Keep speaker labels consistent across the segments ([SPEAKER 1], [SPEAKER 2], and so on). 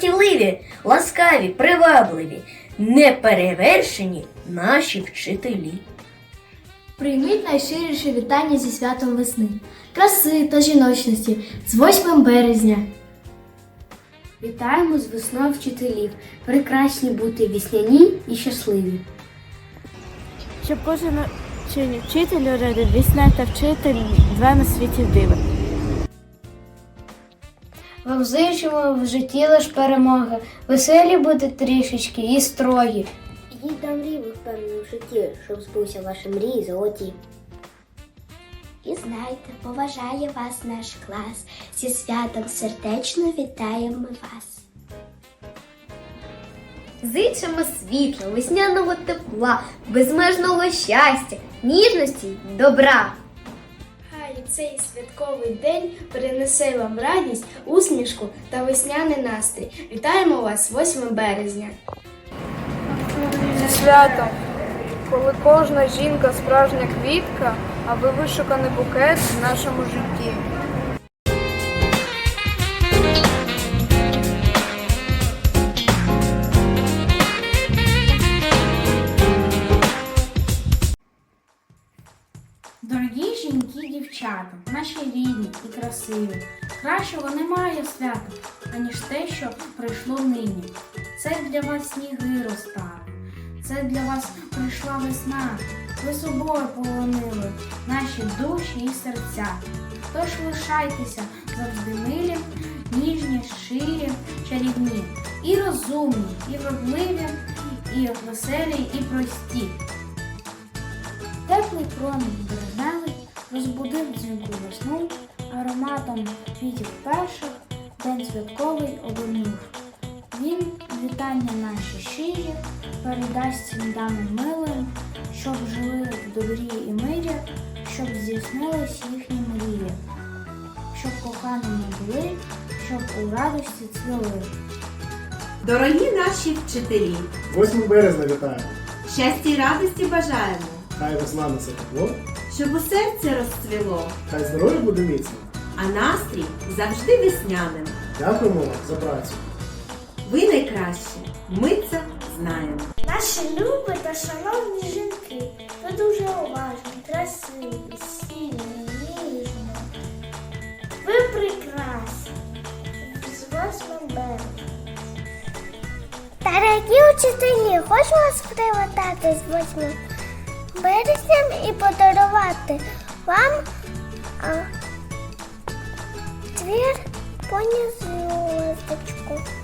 [SPEAKER 1] жартівливі, ласкаві, привабливі, неперевершені наші вчителі.
[SPEAKER 2] Прийміть найщиріше вітання зі святом весни, краси та жіночності з 8 березня. Вітаємо з весною вчителів. Прекрасні бути весняні і щасливі.
[SPEAKER 3] Щоб кожен вчитель уряди, вісня та вчитель два на світі диви.
[SPEAKER 2] Вам зичимо в житті лиш перемоги. Веселі буде трішечки і строгі.
[SPEAKER 4] Ідіть до мрій ви впевнені в житті, щоб збувся ваші мрії золоті. І знайте, поважає вас наш клас. Зі святом сердечно вітаємо ми вас.
[SPEAKER 5] Зичимо світла, весняного тепла, безмежного щастя, ніжності, добра.
[SPEAKER 2] Цей святковий день принесе вам радість, усмішку та весняний настрій. Вітаємо вас 8 березня.
[SPEAKER 6] Зі святом, коли кожна жінка справжня квітка, а ви вишуканий букет в нашому житті.
[SPEAKER 2] Дівчата, наші рідні і красиві. Кращого немає свята, аніж те, що прийшло нині. Це для вас сніги розтали, це для вас прийшла весна. Ви собою полонили наші душі і серця. Тож лишайтеся завжди милі, ніжні, ширі, чарівні, і розумні, і вродливі, і веселі, і прості. Теплий промінь розбудив дзвінку весну, ароматом квітів перших день святковий обернув. Він вітання наші щирі передасть всім дамам милим, щоб жили в добрі і мирі, щоб здійснились їхні мрії, щоб коханими були, щоб у радості цвіли.
[SPEAKER 7] Дорогі наші вчителі,
[SPEAKER 8] 8 березня вітаємо.
[SPEAKER 7] щастя й радості бажаємо,
[SPEAKER 8] Хай весна несе тепло,
[SPEAKER 7] щоб у серці розцвіло,
[SPEAKER 8] хай здоров'я буде міцно.
[SPEAKER 7] а настрій завжди весняним.
[SPEAKER 8] Дякуємо вам за працю.
[SPEAKER 7] Ви найкращі, ми це знаємо.
[SPEAKER 4] Наші любі та шановні жінки, ви дуже уважні, красиві, сильні, ніжні. Ви прекрасні. З 8 березня. Дорогі учителі, хочу вас привітати з 8 березням і подарувати вам а, твір. Автор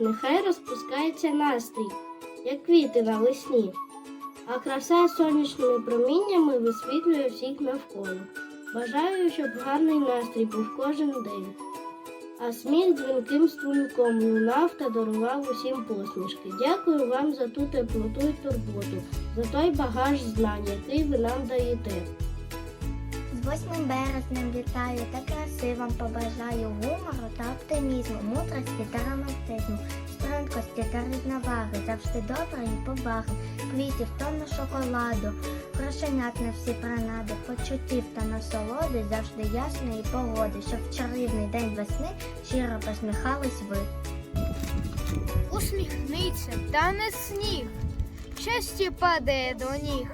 [SPEAKER 2] нехай розпускається настрій, як квіти навесні, а краса сонячними проміннями висвітлює всіх навколо. Бажаю, щоб гарний настрій був кожен день, а сміх дзвінким струмком лунав та дарував усім посмішки. Дякую вам за ту теплоту і турботу, за той багаж знань, який ви нам даєте.
[SPEAKER 4] З 8 березнем вітаю та краси вам побажаю гумору та оптимізму, мудрості та романтизму.
[SPEAKER 9] стрункості та рівноваги, завжди доброї поваги, квітів тонну шоколаду, грошенят на всі принади, почуттів та насолоди, завжди ясної погоди, щоб в чарівний день весни щиро посміхались ви.
[SPEAKER 6] Усміхниться, та не сніг, щастя падає до ніг.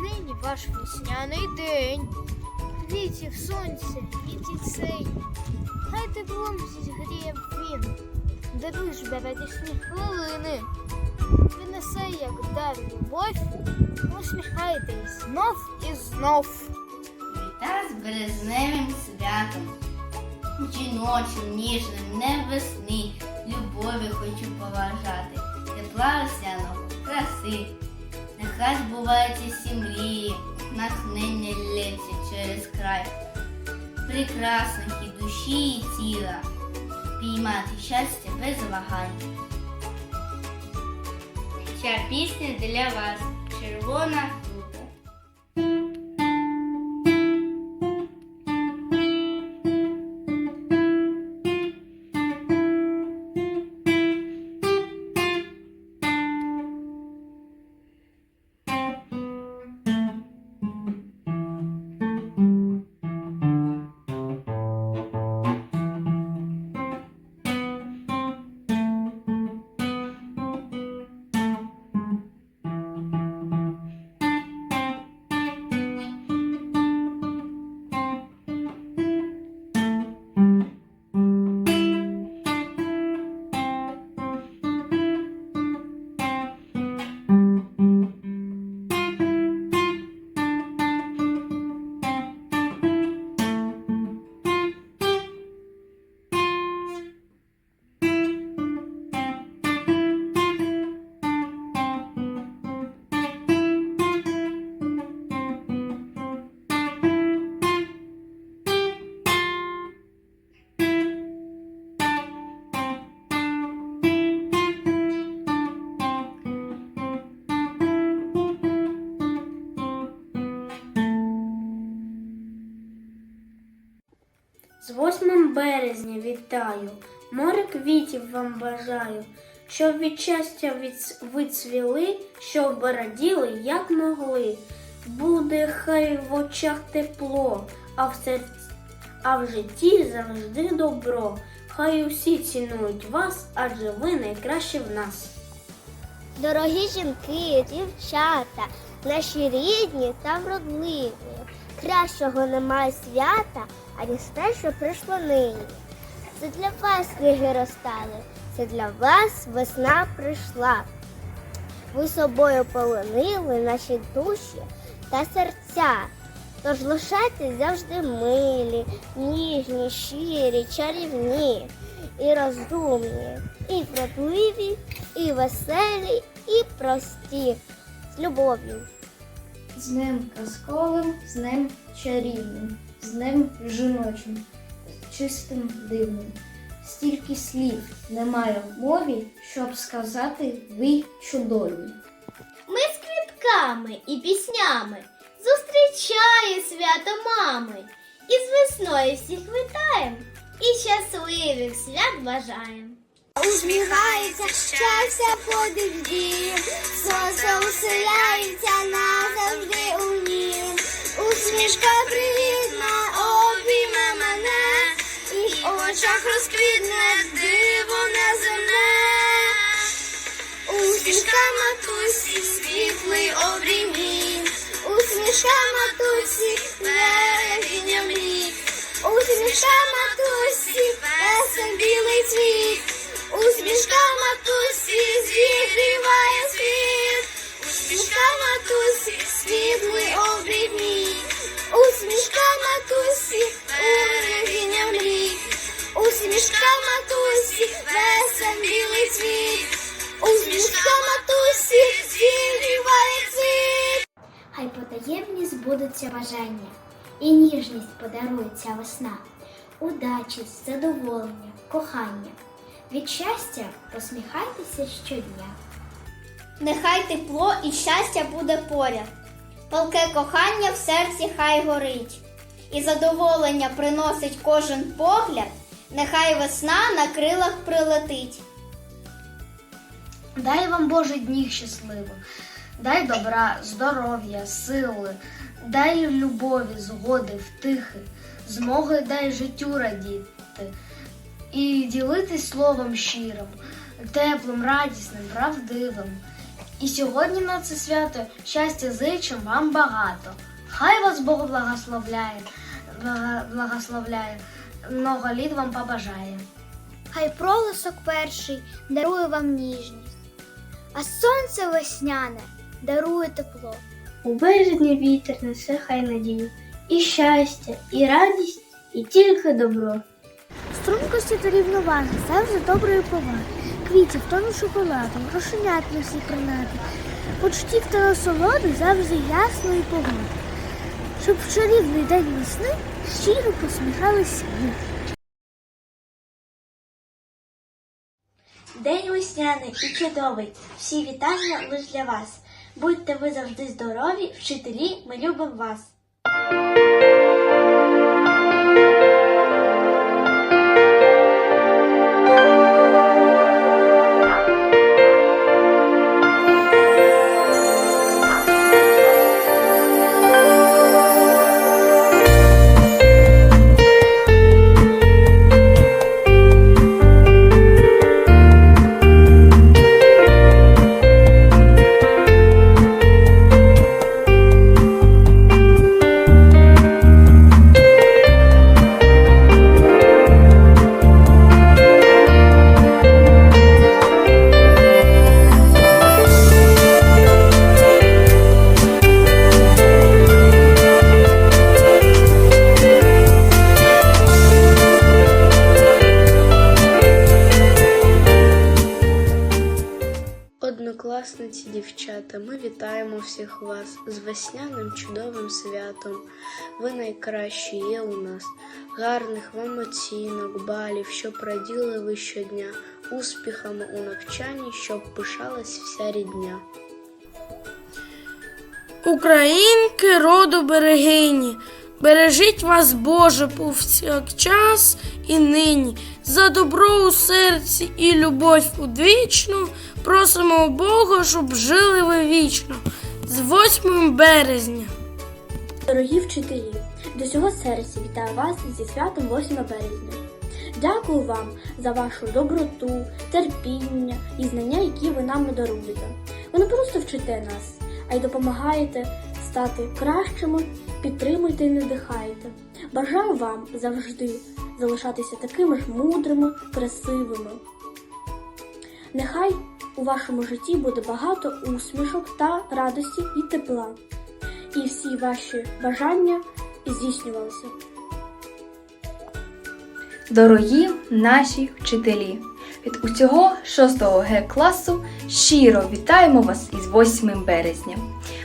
[SPEAKER 6] Нині ваш весняний день, квітів сонця і дітей. Хай теплом зігріє він, ж радісні хвилини. Принесе, як дар любов, усміхайтесь знов і знов.
[SPEAKER 10] Віта з березневим святом, жіночим, ніжним, не весни, любові хочу поважати, тепла осяного, краси. Нехай збуваються всі мрії, натхнення лється через край. Прекрасних і душі, і тіла, піймати щастя без вагань. Ця пісня для вас, червона
[SPEAKER 11] 8 березня вітаю, море квітів вам бажаю, щоб від щастя від... ви цвіли, щоб раділи, як могли. Буде хай в очах тепло, а в серці, а в житті завжди добро. Хай усі цінують вас, адже ви найкраще в нас.
[SPEAKER 9] Дорогі жінки, дівчата, наші рідні та вродливі. Кращого немає свята, аніж те, що прийшло нині. Це для вас книги розстали, це для вас весна прийшла. Ви собою полонили наші душі та серця. Тож лишайтесь завжди милі, ніжні, щирі, чарівні і розумні, і вродливі, і веселі, і прості. З любов'ю.
[SPEAKER 11] З ним казковим, з ним чарівним, з ним жіночим, чистим дивним. Стільки слів немає в мові, щоб сказати ви чудові.
[SPEAKER 4] Ми з квітками і піснями зустрічає свято мами. І з весною всіх вітаєм і щасливих свят бажаєм.
[SPEAKER 9] Усміхається, щастя ходить в дім, сонце уселяється назавжди у нім. Усмішка привітна очах розквітне диво неземне. Усмішка матусі, світлий обрій Усмішка матусі, берегиня мрій. Усмішка матусі, песен білий цвіт. Усмішка матусі зігріває збудуться бажання, і ніжність подарується весна, удачі, задоволення, кохання. Від щастя посміхайтеся щодня.
[SPEAKER 4] Нехай тепло і щастя буде поряд. Палке кохання в серці хай горить. І задоволення приносить кожен погляд, нехай весна на крилах прилетить.
[SPEAKER 12] Дай вам Боже днів щасливих, дай добра, здоров'я, сили, дай любові, згоди, втихи, змоги дай життю радіти і ділитись словом щирим, теплим, радісним, правдивим. І сьогодні на це свято щастя зичим вам багато. Хай вас Бог благословляє, благословляє, много літ вам побажає.
[SPEAKER 13] Хай пролисок перший дарує вам ніжність, а сонце весняне дарує тепло.
[SPEAKER 14] У березні вітер несе хай надію, і щастя, і радість, і тільки добро.
[SPEAKER 13] Стрункості та рівноваги, завжди доброї поваги, квітів, тону шоколадом, грошенят на всі принати, почуттів та насолоди завжди ясної погоди. Щоб в чарівний день весни щиро посміхалися ми.
[SPEAKER 14] День весняний і чудовий. Всі вітання лиш для вас. Будьте ви завжди здорові, вчителі, ми любимо вас.
[SPEAKER 15] Святом. Ви найкращі є у нас. Гарних вам оцінок, балів, щоб раділи ви щодня, успіхами у навчанні, щоб пишалась вся рідня.
[SPEAKER 3] Українки роду берегині, бережіть вас, Боже, повсякчас і нині. За добро у серці і любов удвічну просимо у Бога, щоб жили ви вічно. З 8 березня.
[SPEAKER 14] Дорогі вчителі, до всього серця вітаю вас зі святом 8 березня. Дякую вам за вашу доброту, терпіння і знання, які ви нам даруєте. Ви не просто вчите нас, а й допомагаєте стати кращими, підтримуєте і надихаєте. Бажаю вам завжди залишатися такими ж мудрими, красивими. Нехай у вашому житті буде багато усмішок та радості і тепла і всі ваші бажання здійснювалися.
[SPEAKER 16] Дорогі наші вчителі! Від усього 6 Г класу щиро вітаємо вас із 8 березня.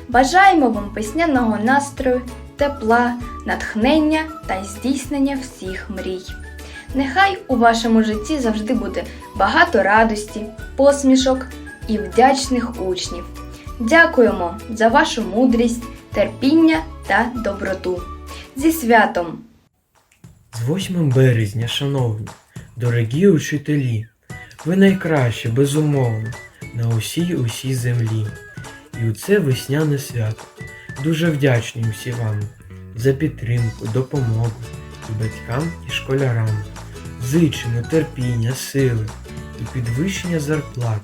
[SPEAKER 16] Бажаємо вам весняного настрою, тепла, натхнення та здійснення всіх мрій. Нехай у вашому житті завжди буде багато радості, посмішок і вдячних учнів. Дякуємо за вашу мудрість, терпіння та доброту. Зі святом!
[SPEAKER 17] З 8 березня, шановні, дорогі учителі, ви найкращі, безумовно, на усій усій землі. І у це весняне свято. Дуже вдячні всі вам за підтримку, допомогу і батькам, і школярам. Зичимо терпіння, сили і підвищення зарплат,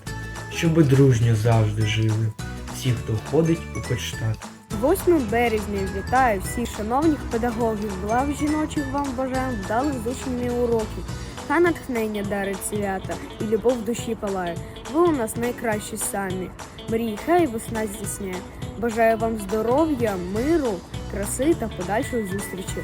[SPEAKER 17] щоб дружньо завжди жили всі, хто ходить у Кочтат.
[SPEAKER 15] 8 березня вітаю всіх шановних педагогів, благ жіночих вам бажаємо вдалих зучення уроків. Та натхнення дарить свята і любов душі палає. Ви у нас найкращі самі. Мрій, хай весна здійсняє. Бажаю вам здоров'я, миру, краси та подальшої зустрічі.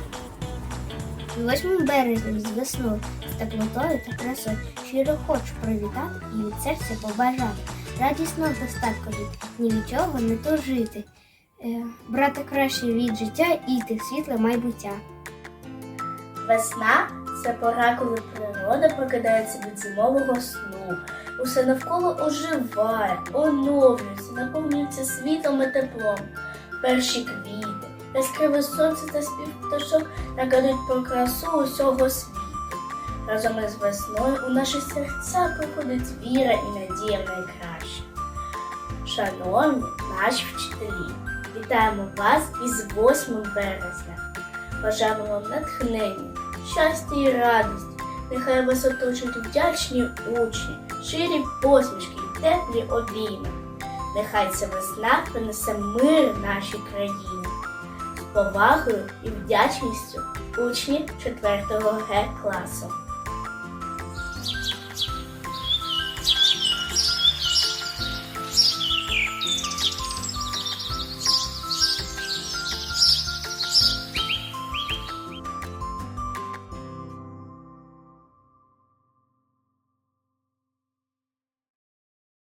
[SPEAKER 14] 8 березня з весною, з теплотою та красою щиро хочу привітати і від серця побажати. Радісного достатку від ні від чого не тужити. Е, брати краще від життя і йти в світле майбуття.
[SPEAKER 18] Весна це пора, коли природа прокидається від зимового сну. Усе навколо оживає, оновлюється, наповнюється світлом і теплом. Перші квіти, яскраве сонце та спів пташок нагадують про красу усього світу. Разом із весною у наші серця приходить віра і надія в найкраще. шановні наші вчителі, вітаємо вас із 8 березня. Бажаємо вам натхнення, щастя і радості. Нехай вас оточують вдячні учні, щирі посмішки і теплі обійми. Нехай ця весна принесе мир нашій країні. З повагою і вдячністю учні 4 Г класу.